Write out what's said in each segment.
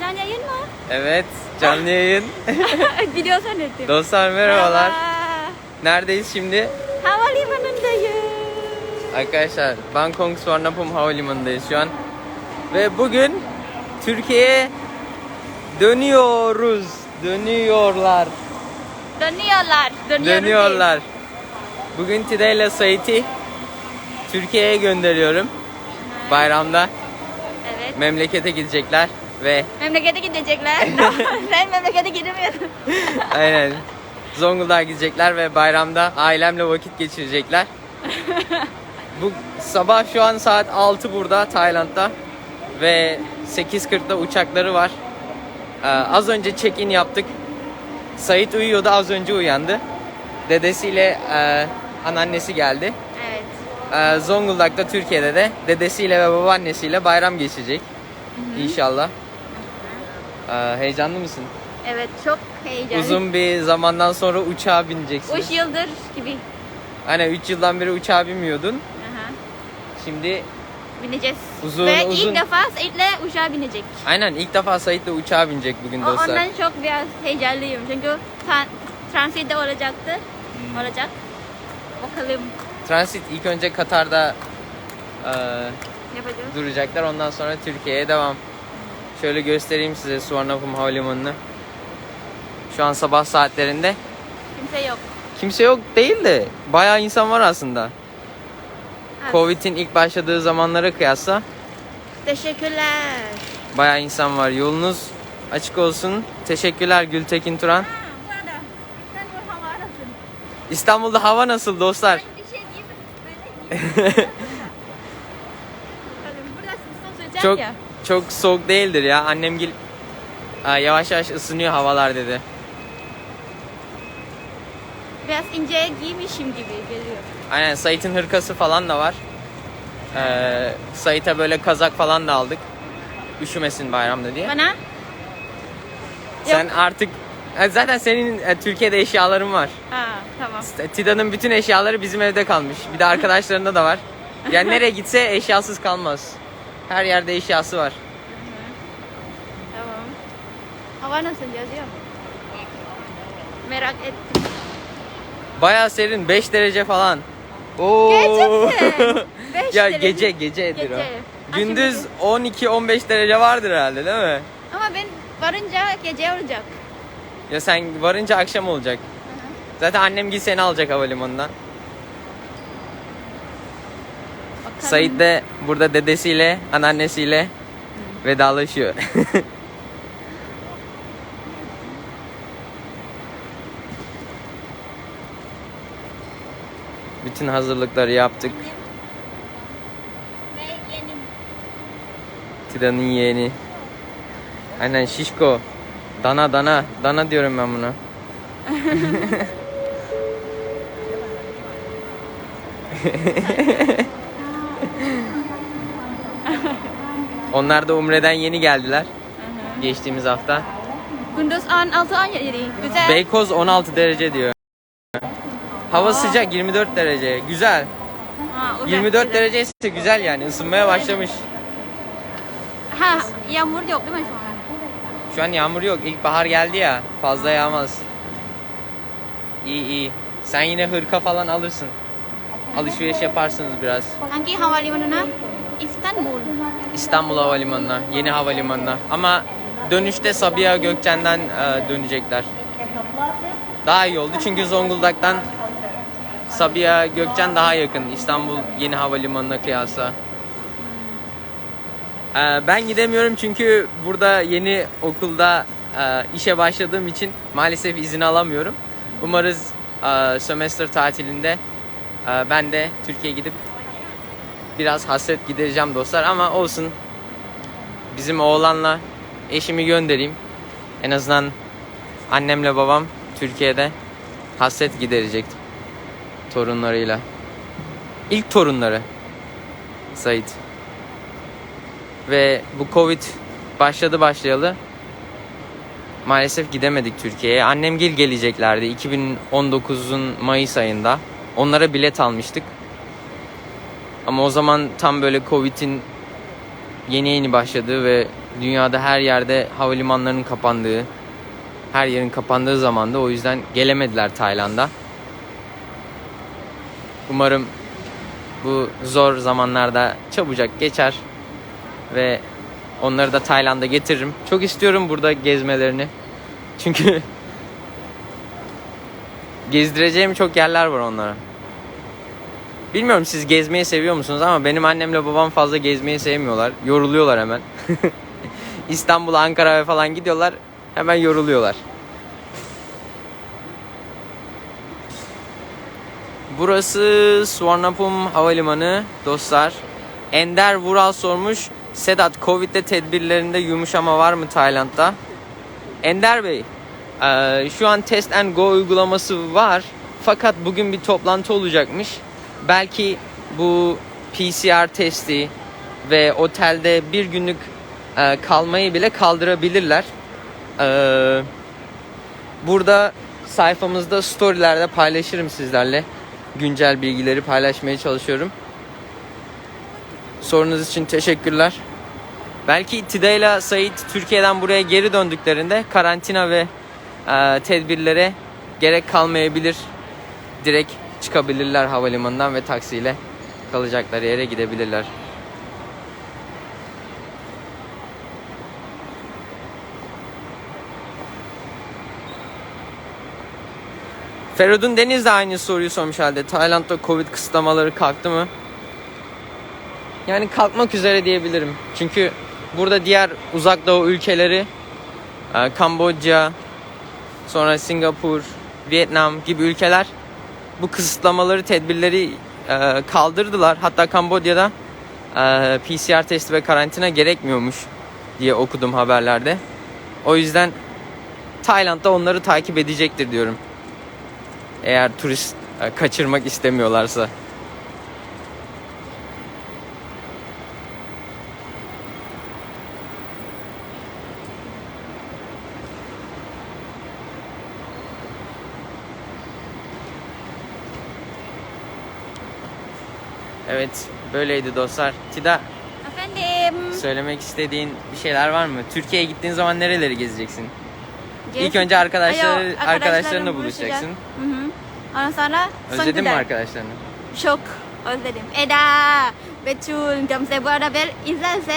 Can yayın mı? Evet, canlı yayın. Video zannettim. Dostlar merhabalar. Merhaba. Neredeyiz şimdi? Havalimanındayız. Arkadaşlar Bangkok Suvarnabhumi Havalimanı'ndayız şu an. Ve bugün Türkiye'ye dönüyoruz. Dönüyorlar. Dönüyorlar. Dönüyoruz Dönüyorlar. Bugün Tide ile Sait'i Türkiye'ye gönderiyorum. Bayramda değil. Evet. memlekete gidecekler ve Memlekete gidecekler. Sen memlekete gidemiyorsun. aynen Zonguldak'a gidecekler ve bayramda ailemle vakit geçirecekler. Bu sabah şu an saat 6 burada Tayland'da ve 8.40'da uçakları var. Ee, az önce check-in yaptık. Sait uyuyordu az önce uyandı. Dedesiyle e, anneannesi geldi. Evet. Ee, Zonguldak'ta Türkiye'de de dedesiyle ve babaannesiyle bayram geçecek. İnşallah. Ee, heyecanlı mısın? Evet çok heyecanlı. Uzun bir zamandan sonra uçağa bineceksin. Üç yıldır gibi. Hani 3 yıldan beri uçağa binmiyordun. Aha. Şimdi Bineceğiz. Uzun, Ve uzun. ilk defa Sait'le uçağa binecek. aynen ilk defa Sait'le uçağa binecek bugün O, dostlar. ondan çok biraz heyecanlıyım. Çünkü tra- transitte olacaktı. Hmm. Olacak. Bakalım Transit ilk önce Katar'da e, yapacağız. duracaklar. Ondan sonra Türkiye'ye devam. Şöyle göstereyim size Suvarnabhumi Havalimanı'nı. Şu an sabah saatlerinde. Kimse yok. Kimse yok değil de bayağı insan var aslında. Evet. Covid'in ilk başladığı zamanlara kıyasla Teşekkürler. bayağı insan var. Yolunuz açık olsun. Teşekkürler Gültekin Turan. Ha, bu arada İstanbul hava arasın. İstanbul'da hava nasıl dostlar? Bir şey giyip böyle giyeyim. Bakalım, Burada sıcak sıcak çok ya. Çok soğuk değildir ya. Annem Aa, yavaş yavaş ısınıyor havalar dedi. Biraz ince giymişim gibi geliyor. Aynen Sait'in hırkası falan da var. Ee, Sait'e böyle kazak falan da aldık. Üşümesin bayramda diye. Bana Sen artık Ha, zaten senin e, Türkiye'de eşyaların var. ha tamam. Tida'nın bütün eşyaları bizim evde kalmış. Bir de arkadaşlarında da var. Yani nereye gitse eşyasız kalmaz. Her yerde eşyası var. Tamam. Hava nasıl yazıyor? Merak ettim. Bayağı serin 5 derece falan. Oo. Gerçekten. Beş ya derece. gece gecedir Gece. o. Gündüz 12-15 derece vardır herhalde değil mi? Ama ben varınca gece olacak. Ya sen varınca akşam olacak. Zaten annem git seni alacak havalimanından. Bakalım. Sait de burada dedesiyle, anneannesiyle vedalaşıyor. Bütün hazırlıkları yaptık. Tida'nın yeğeni. Aynen şişko. Dana dana. Dana diyorum ben buna. Onlar da Umre'den yeni geldiler. Geçtiğimiz hafta. Gündüz 16 17 güzel. Beykoz 16 derece diyor. Hava sıcak 24 derece. Güzel. Ha, uzak 24 güzel. derece ise güzel yani ısınmaya başlamış. Ha yağmur yok değil mi şu an? Şu an yağmur yok. İlkbahar geldi ya. Fazla yağmaz. İyi iyi. Sen yine hırka falan alırsın. Alışveriş yaparsınız biraz. Hangi havalimanına? İstanbul. İstanbul Havalimanı'na, yeni havalimanına. Ama dönüşte Sabiha Gökçen'den e, dönecekler. Daha iyi oldu çünkü Zonguldak'tan Sabiha Gökçen daha yakın İstanbul yeni havalimanına kıyasla. E, ben gidemiyorum çünkü burada yeni okulda e, işe başladığım için maalesef izin alamıyorum. Umarız e, sömestr tatilinde ben de Türkiye'ye gidip biraz hasret gidereceğim dostlar ama olsun. Bizim oğlanla eşimi göndereyim. En azından annemle babam Türkiye'de hasret giderecek torunlarıyla. İlk torunları Sait. Ve bu Covid başladı başlayalı maalesef gidemedik Türkiye'ye. Annemgil geleceklerdi 2019'un Mayıs ayında. Onlara bilet almıştık. Ama o zaman tam böyle Covid'in yeni yeni başladığı ve Dünyada her yerde havalimanlarının kapandığı, her yerin kapandığı zamanda o yüzden gelemediler Tayland'a. Umarım bu zor zamanlarda çabucak geçer ve onları da Tayland'a getiririm. Çok istiyorum burada gezmelerini. Çünkü gezdireceğim çok yerler var onlara. Bilmiyorum siz gezmeyi seviyor musunuz ama benim annemle babam fazla gezmeyi sevmiyorlar. Yoruluyorlar hemen. İstanbul, Ankara'ya falan gidiyorlar. Hemen yoruluyorlar. Burası Suvarnabhumi Havalimanı dostlar. Ender Vural sormuş. Sedat Covid'de tedbirlerinde yumuşama var mı Tayland'da? Ender Bey, eee, şu an Test and Go uygulaması var. Fakat bugün bir toplantı olacakmış. Belki bu PCR testi ve otelde bir günlük eee, kalmayı bile kaldırabilirler. Eee, burada sayfamızda storylerde paylaşırım sizlerle. Güncel bilgileri paylaşmaya çalışıyorum. Sorunuz için teşekkürler. Belki Tida ile Sait Türkiye'den buraya geri döndüklerinde karantina ve e, tedbirlere gerek kalmayabilir. Direkt çıkabilirler havalimanından ve taksiyle kalacakları yere gidebilirler. Feridun Deniz de aynı soruyu sormuş halde. Tayland'da Covid kısıtlamaları kalktı mı? Yani kalkmak üzere diyebilirim. Çünkü burada diğer uzak doğu ülkeleri e, Kamboçya, sonra Singapur, Vietnam gibi ülkeler bu kısıtlamaları, tedbirleri e, kaldırdılar. Hatta Kamboçya'da e, PCR testi ve karantina gerekmiyormuş diye okudum haberlerde. O yüzden Tayland'da onları takip edecektir diyorum. Eğer turist e, kaçırmak istemiyorlarsa. Evet, böyleydi dostlar. Tida, Efendim. söylemek istediğin bir şeyler var mı? Türkiye'ye gittiğin zaman nereleri gezeceksin? Gez- İlk önce arkadaşlar- Ayo, arkadaşlarınla buluşacak. buluşacaksın. Hı hı. Ondan sonra Özledin mi arkadaşlarını? Çok özledim. Eda, Betül, Gamze bu arada ben izlerse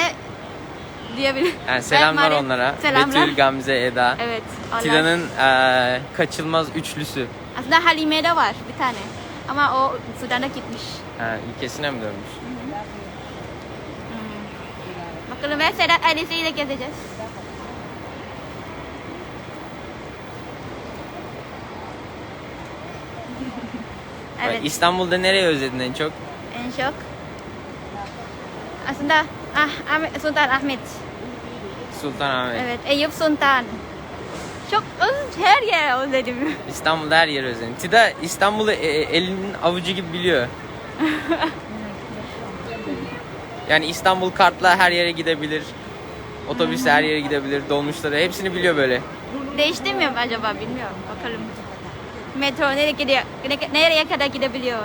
diyebilirim. Yani selamlar Ben- onlara. Selamlar. Betül, Gamze, Eda. Evet. onlar. Tida'nın eee, kaçılmaz üçlüsü. Aslında Halime'de var bir tane. Ama o Sudan'a gitmiş. Ha, ülkesine mi dönmüş? Bakalım ve Sedat ailesiyle gezeceğiz. evet. İstanbul'da nereyi özledin en çok? En çok. Aslında ah, Ahmet, Sultan Ahmet. Sultanahmet. Evet. Eyüp Sultan. Çok öz- her yer özledim. İstanbul'da her yeri özledin. Tida İstanbul'u e- e- elinin avucu gibi biliyor. yani İstanbul kartla her yere gidebilir. Otobüsle her yere gidebilir. Dolmuşları hepsini biliyor böyle. Değişti mi acaba bilmiyorum. Bakalım. Metro nereye, gidiyor, ne- nereye kadar gidebiliyor?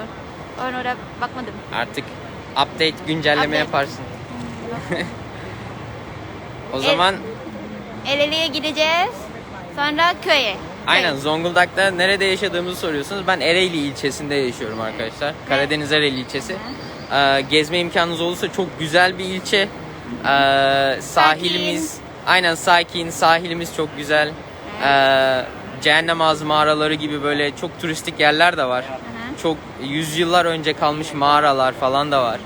Ona da bakmadım. Artık update güncelleme Update. yaparsın. o zaman Eleli'ye gideceğiz. Sonra köye. aynen. Zonguldak'ta nerede yaşadığımızı soruyorsunuz. Ben Ereğli ilçesinde yaşıyorum arkadaşlar. Karadeniz Ereğli ilçesi. Ee, gezme imkanınız olursa çok güzel bir ilçe. Ee, sahilimiz aynen sakin, sahilimiz çok güzel. Ee, Cehennem Ağzı mağaraları gibi böyle çok turistik yerler de var. Çok yüzyıllar önce kalmış mağaralar falan da var.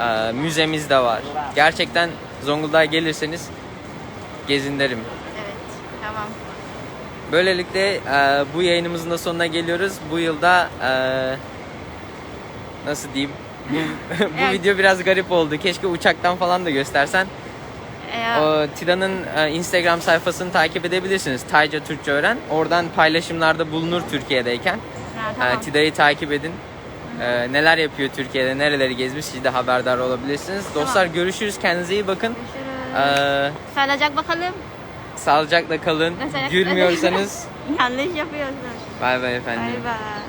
Ee, müzemiz de var. Gerçekten Zonguldak'a gelirseniz gezin derim. Tamam. Böylelikle e, bu yayınımızın da sonuna geliyoruz. Bu yılda e, nasıl diyeyim? Bu, bu Evet. video biraz garip oldu. Keşke uçaktan falan da göstersen. Ee, O Tida'nın e, Instagram sayfasını takip edebilirsiniz. Tayca Türkçe öğren. Oradan paylaşımlarda bulunur Türkiye'deyken. ha, E, tamam. Tida'yı takip edin. E, neler yapıyor Türkiye'de, nereleri gezmiş siz de haberdar olabilirsiniz. Dostlar görüşürüz. Kendinize iyi bakın. Görüşürüz. E, Salacak bakalım. Sağlıcakla kalın. Mesela- Gülmüyorsanız Yanlış yapıyorsun. bay bay efendim. Bay bay.